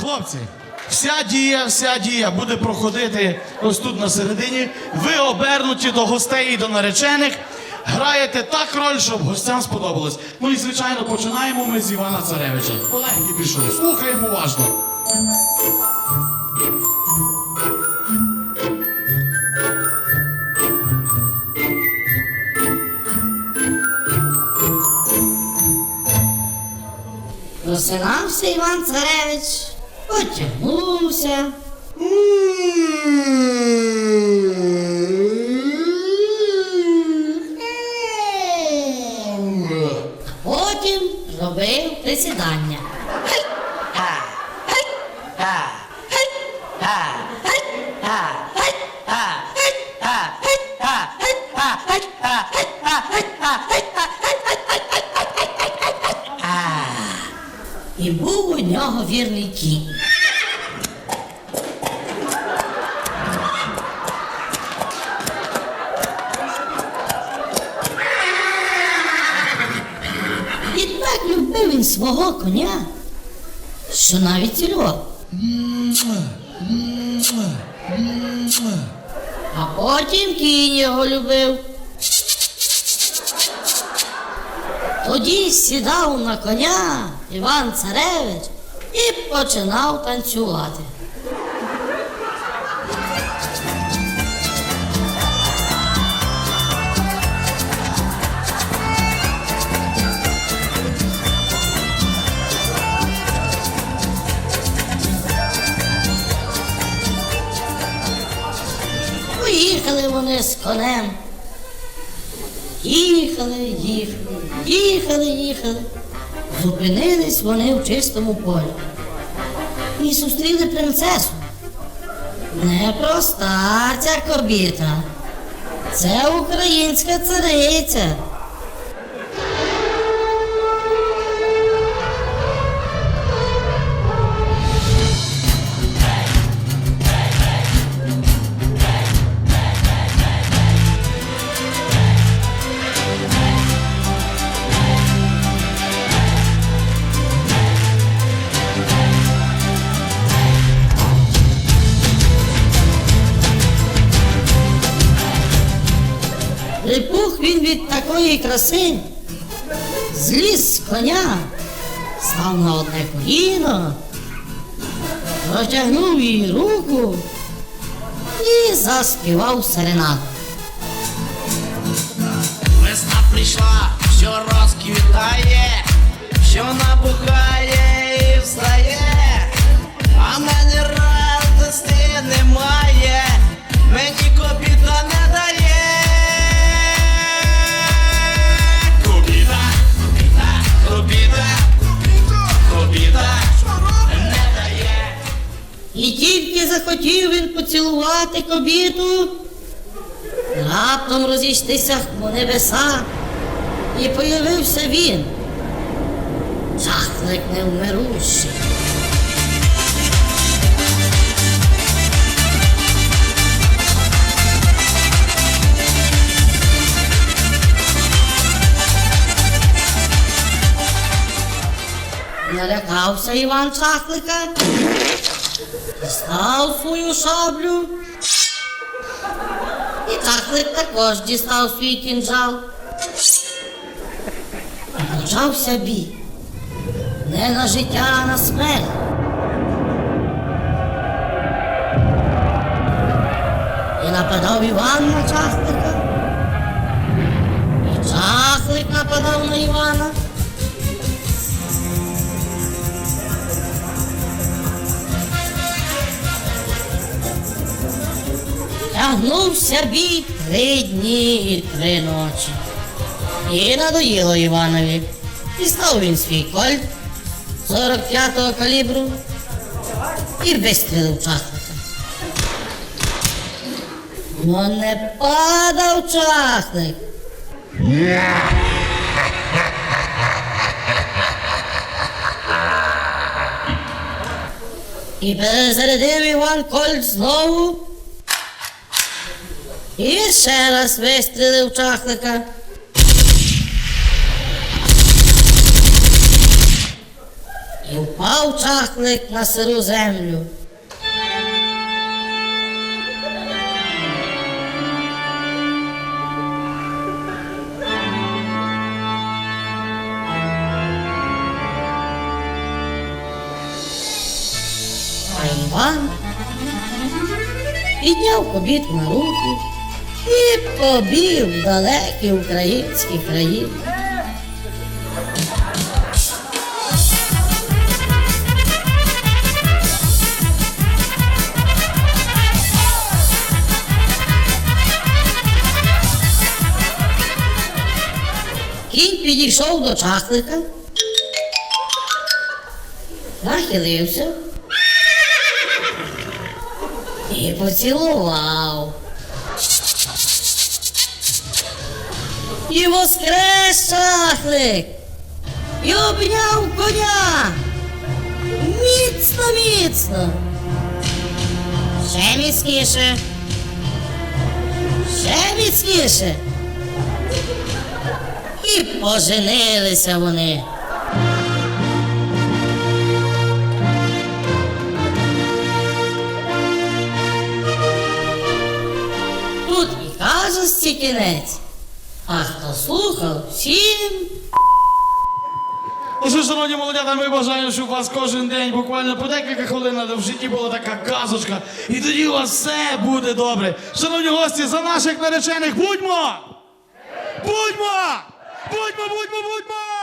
Хлопці, вся дія, вся дія буде проходити ось тут на середині. Ви обернуті до гостей і до наречених. Граєте так роль, щоб гостям сподобалось. Ну і звичайно починаємо ми з Івана Царевича. Олегки пішли, слухаємо уважно. Просинався Іван Царевич, потягнувся. Потім робив присідання. І був у нього вірний кінь. І так любив він свого коня, що навіть цільо. А потім кінь його любив. Тоді сідав на коня Іван Царевич і починав танцювати. З конем. Їхали, їхали, їхали, їхали. Зупинились вони в чистому полі. І зустріли принцесу. Непроста ця кобіта. Це українська цариця. Він від такої краси, зліз з коня, став на одне коліно, протягнув їй руку і заспівав серенаду. Весна прийшла, що розквітає, він кобіту, раптом розійшлися по небеса, і появився він, чахлик невмирущий. Налякався Іван Чахлика, дістав свою шаблю. І Чахлик також дістав свій кінжал. Почався бій. Не на життя, а на смерть. І нападав Іван на Чахлика. І Чахлик нападав на Івана. Тягнувся бій три дні і три ночі. І надоїло Іванові. Дістав він свій кольт 45-го калібру і вистрілив чахлика. Но не падав чахлик. І перезарядив Іван Кольт знову. І ще раз вистрілив чахлика. І впав чахлик на сиру землю. А Іван підняв кобітку на руки і побіг в далекі українські країни. Кінь підійшов до чахлика, нахилився і поцілував. І воскрес чахлик, і обняв коня. Міцно, міцно. Ще міцніше. Ще міцніше. І поженилися вони. Тут і казості кінець, а хто слухав, всім Ну шановні молодята, ми бажаємо, щоб у вас кожен день буквально по декілька хвилин в житті була така казочка. І тоді у вас все буде добре. Шановні гості, за наших наречених будьмо! Будьмо! Будьмо, будьмо, будьмо!